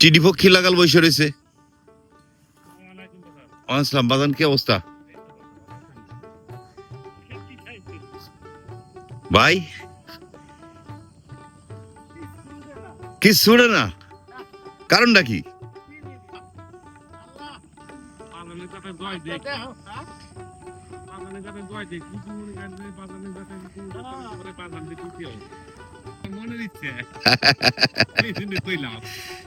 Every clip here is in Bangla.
টিডি পক্ষী লাগাল বসে রয়েছে? আসসালাম বাজান কি অবস্থা? ভাই? কি শুনে না? কারণটা কি? বাজানের কাছে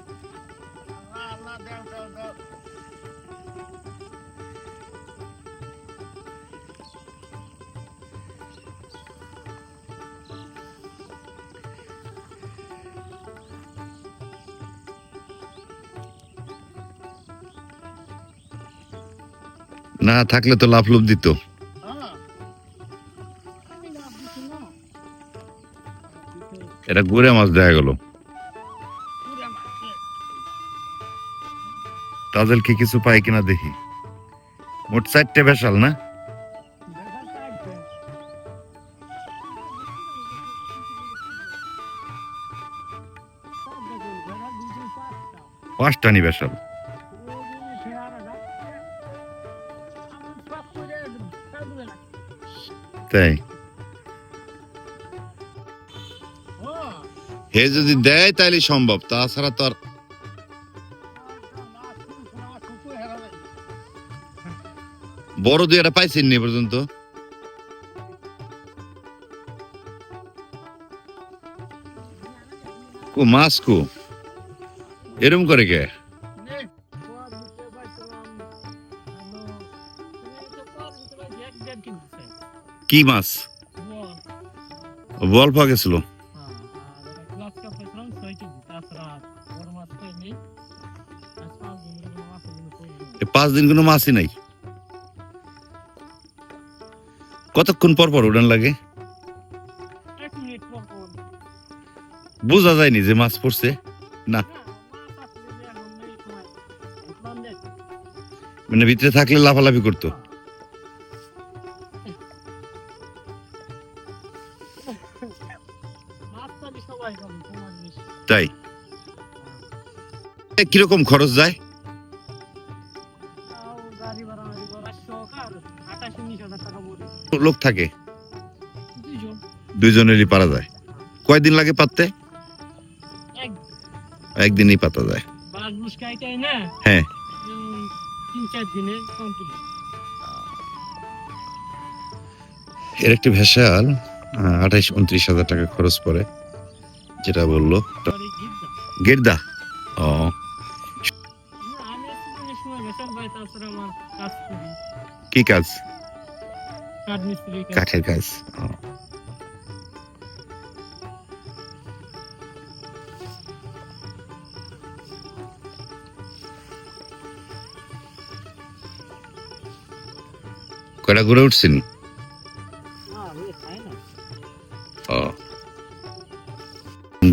না থাকলে তো লাভ লোভ দিত। এটা ঘুরে মাছ দেখা গেল। তাদের কি কিছু পাই কিনা দেখি। মোট চারটে বেশাল না? পাঁচটা নি তাই হে যদি দেয় তাহলে সম্ভব, তাছাড়া তো আর বড় দুই একটা পাইছেন নি পর্যন্ত? কো? এরম করে কে? কি মাছ? বল পাওয়া গেছিল। পাঁচ দিন কোনো মাছই নাই। কতক্ষণ পর পর উড়ান লাগে? বোঝা যায়নি যে মাছ পড়ছে। না। মানে ভিতরে থাকলে লাফালাফি করতো। তাই? কীরকম খরচ যায়? লোক থাকে? পারা যায়। কয়দিন লাগে পাততে? একদিনই পাতা যায়। হ্যাঁ। এর একটি ভেসাল আঠাইশ, উনত্রিশ হাজার টাকা খরচ পড়ে। যেটা বলল। গেরদা? ও। কি কাজ? কাঠের কাজ কটা ঘুরে উঠছেন? ও।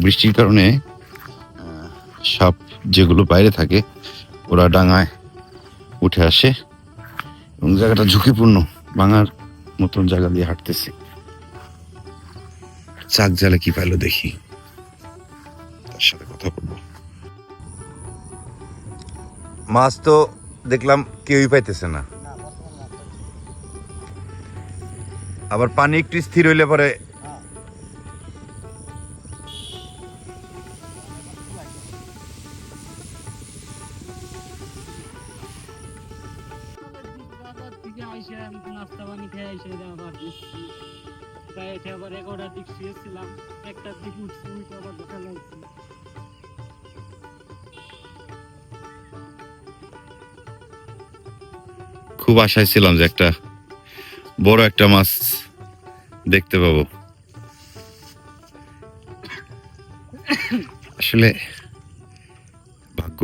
বৃষ্টির কারণে সাপ যেগুলো বাইরে থাকে, ওরা ডাঙায় উঠে আসে এবং জায়গাটা ঝুঁকিপূর্ণ, ভাঙার মতন জায়গা দিয়ে হাঁটতেছে। চাক জালে কি পাইলো দেখি। তার সাথে কথা বলব। মাছ তো দেখলাম কেউই পাইতেছে না। আবার পানি একটু স্থির হইলে পরে আমি নাস্তা পানি খেয়ে দিচ্ছি তাই আবার এগারোটার দিক শুয়েছিলাম একটার দিক উঠছি, উঠে আবার খুব আশায় ছিলাম যে একটা বড় একটা মাছ দেখতে পাবো। আসলে ভাগ্য।